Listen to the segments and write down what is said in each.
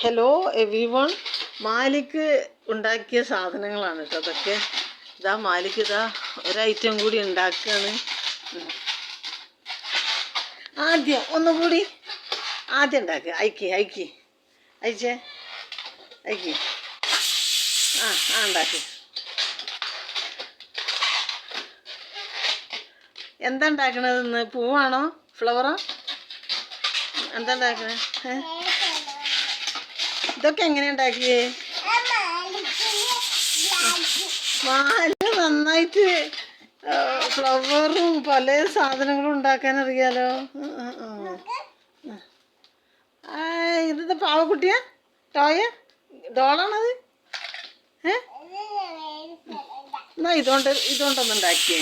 Hello എവി one Malik ഉണ്ടാക്കിയ സാധനങ്ങളാണ് കേട്ടോ അതൊക്കെ. ഇതാ മാലിക്ക് ഇതാ ഒരൈറ്റം കൂടി ഉണ്ടാക്കുകയാണ് ആദ്യം ഒന്നുകൂടി ആദ്യം ഉണ്ടാക്കുക അയക്കി അയക്കി. അയച്ചേ. അയക്കി. ആ ആ ഉണ്ടാക്കി. എന്താ ഉണ്ടാക്കണത് ഇന്ന്? പൂവാണോ? ഫ്ലവറോ? എന്താ ഉണ്ടാക്കണേ? ഏ? ഇതൊക്കെ എങ്ങനെ ഉണ്ടാക്കിയേ? മാല നന്നായിട്ട് ഫ്ലവറും പല സാധനങ്ങളും ഉണ്ടാക്കാൻ അറിയാലോ. ഉം, ഉം, ഉം. ആ ഇത് പാവക്കുട്ടിയാ? ടോയ? ഡോളാണത്? എന്നാ ഇതുകൊണ്ട് ഇതുകൊണ്ടൊന്നും ഉണ്ടാക്കിയേ.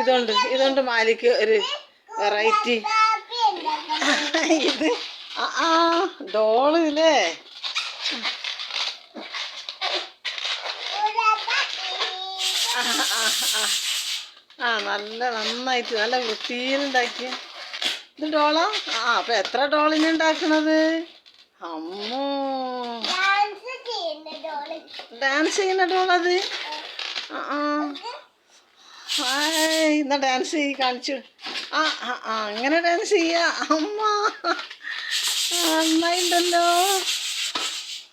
ഇതുകൊണ്ട് ഇതുകൊണ്ട് മാലിക്ക് ഒരു വെറൈറ്റി. ഇത് ആ ഡോൾ ഇല്ലേ? ആ, ആ, ആ. ആ നല്ല നന്നായിട്ട് നല്ല വൃത്തിയിൽ വൃത്തിയിലുണ്ടാക്കിയ ഇത് ഡോളാ? ആ അപ്പൊ എത്ര ഡോളിനെ ഉണ്ടാക്കണത്? അമ്മോ. ഡാൻസ് ചെയ്യുന്ന ഡോളത്? ആ ആ. എന്നാ ഡാൻസ് ചെയ്യ് കാണിച്ചു. ആ ആ ആ അങ്ങനെ ഡാൻസ് ചെയ്യാ. അമ്മ. ആ, നന്നായിണ്ടല്ലോ.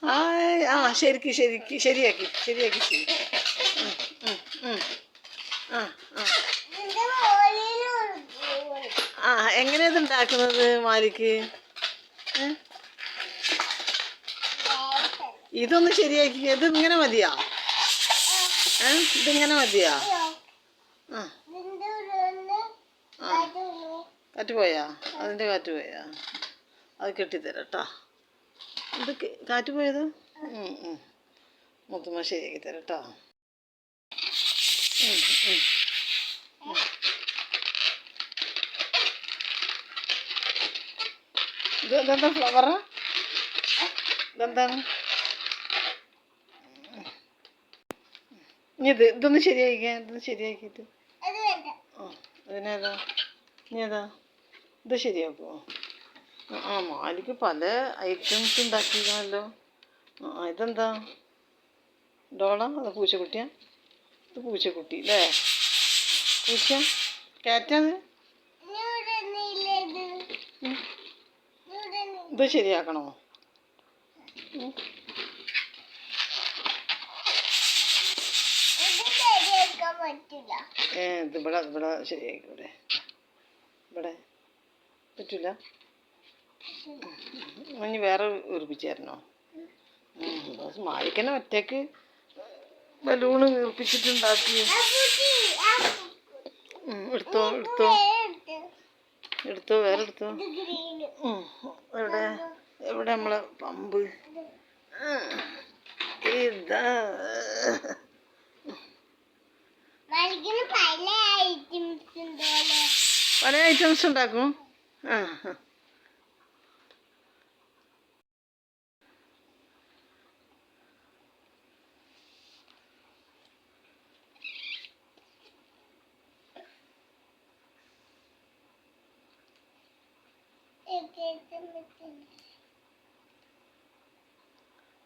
ഹായ്. ആ ശരിക്ക് ശരിക്ക് ശരിയാക്കി ശരിയാക്കി ശരി. ആ ഇത് ഉണ്ടാക്കുന്നത് മാലിക്ക് ഇതൊന്ന് ശരിയാക്കി. ഇത് ഇങ്ങനെ മതിയാ? ഇതിങ്ങനെ മതിയാ? ആ. കാറ്റ് പോയാ അതിന്റെ കാറ്റ് പോയാ അത് കെട്ടിത്തരാം കേട്ടോ ഇത് കാറ്റ് പോയത്. മുത്തുമ്മ ശരിയാക്കി തരാം കേട്ടോ ഉം, ഉം. ഇത് ഇതെന്താ ഫ്ലവറാ ഇതെന്താണ്? ഇനി ഇത് ഇതൊന്ന് ശരിയാക്കിക്കാൻ ഇതൊന്ന് ശരിയാക്കിയിട്ട്. അതിനേതാ ഇനി ഏതാ ഇത് ശരിയാക്കുമോ ആ, മാലിക്ക് പല ഐറ്റംസ് ഉണ്ടാക്കിയിരുന്നല്ലോ ആ ഇതെന്താ? ഡോള അത് പൂച്ചക്കുട്ടിയാ. ഇത് പൂച്ചക്കുട്ടി അല്ലേ പൂച്ച കാറ്റാണ്. ഇത് ശരിയാക്കണോ? ഏ ഇത് ഇവിടെ ഇവിടെ ശരിയാക്കൂടെ ഇവിടെ. പറ്റില്ല ഇനി വേറെ ഉറപ്പിച്ചായിരുന്നോ തരണോ ഒറ്റയ്ക്ക് ഒറ്റയ്ക്ക് ബലൂണ് വീർപ്പിച്ചിട്ടുണ്ടാക്കി. എടുത്തോ എടുത്തോ. എടുത്തോ വേറെ എടുത്തോ എവിടെ? എവിടെ നമ്മളെ പമ്പ്? ഇതാ. പല ഐറ്റംസ് ഉണ്ടാക്കും. ആ.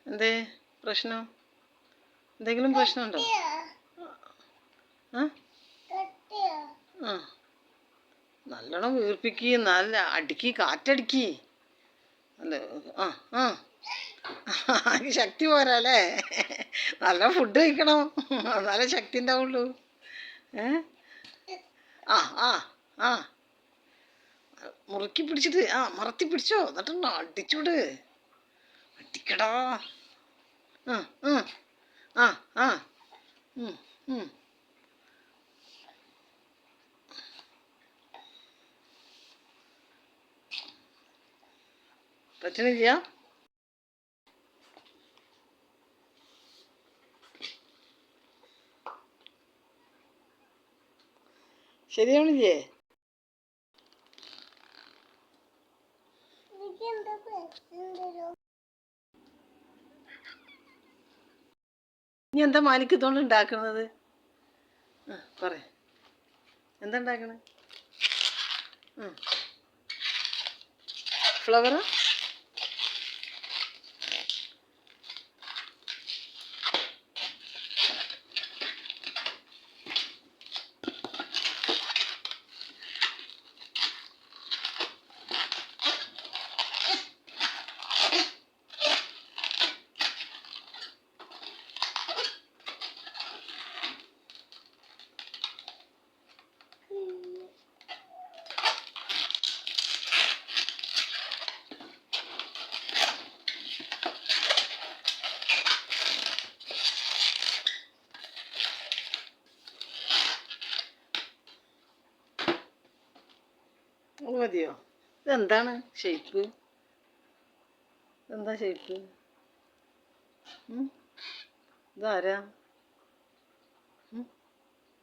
എന്തേ? പ്രശ്നം? എന്തെങ്കിലും പ്രശ്നമുണ്ടോ? ആ? നല്ലോണം വീർപ്പിക്ക് നല്ല അടിക്ക് കാറ്റടിക്ക്. അല്ല? ആ ആ. ശക്തി പോരാല്ലേ? നല്ല ഫുഡ് കഴിക്കണം. എന്നാലേ ശക്തി ഉണ്ടാവുള്ളൂ. ഏ? ആ ആ ആ. മുറുക്കി പിടിച്ചിട്ട് ആ മറത്തി പിടിച്ചോ? എന്നിട്ടുണ്ടോ അടിച്ചോട്? അടിക്കടാ. ആ ആ ആ ആ. പറ്റണില്ല ശരിയാവണില്ലേ? ഇനി എന്താ മാലിക്ക് ഇതുകൊണ്ട് ഉണ്ടാക്കുന്നത്? പറ എന്താ ഉണ്ടാക്കണേ? ഫ്ലവറാ മതിയോ? ഇതെന്താണ് ഷേപ്പ് എന്താ ഷേപ്പ് ഇതാരാ?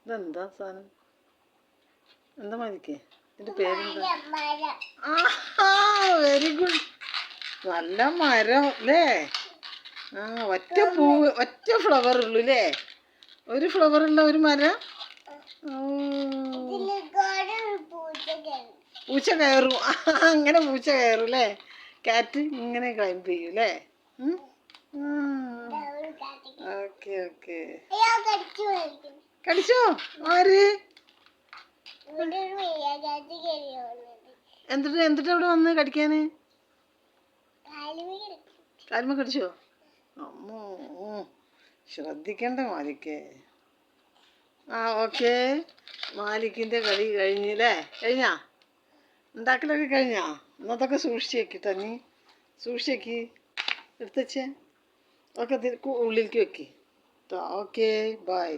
ഇതെന്താ സാധനം? എന്താ മതിക്കേ? ഇതിന്റെ പേരെന്താ? മരം വെരി ഗുഡ് നല്ല മരം അല്ലേ ആ ഒറ്റ പൂവ് ഒറ്റ ഫ്ലവർ ഉള്ളു അല്ലേ ഒരു ഫ്ലവർ ഉള്ള ഒരു മരം? ഓ. പൂച്ച കയറി. അങ്ങനെ പൂച്ച കയറും അല്ലേ കാറ്റ് ഇങ്ങനെ ക്ലൈംബ് ചെയ്യും അല്ലേ ഓക്കെ ഓക്കെ കടിച്ചു? ആര്? ഇവിടെ എന്നിട്ട് എന്നിട്ട് അവിടെ വന്ന് കടിക്കാന്? കാൽമ കടിച്ചോ? അമ്മോ ശ്രദ്ധിക്കണ്ട മാലിക്കേ. ആ ഓക്കെ മാലിക്കിന്റെ കളി കഴിഞ്ഞില്ലേ കഴിഞ്ഞാ? ഉണ്ടാക്കലൊക്കെ കഴിഞ്ഞാ എന്നതൊക്കെ സൂക്ഷിച്ച് വെക്കിട്ടോ നീ സൂക്ഷിച്ച് വെക്കി എടുത്തുവച്ചേ ഓക്കെ ഉള്ളിലേക്ക് വെക്കി ഓക്കെ ബൈ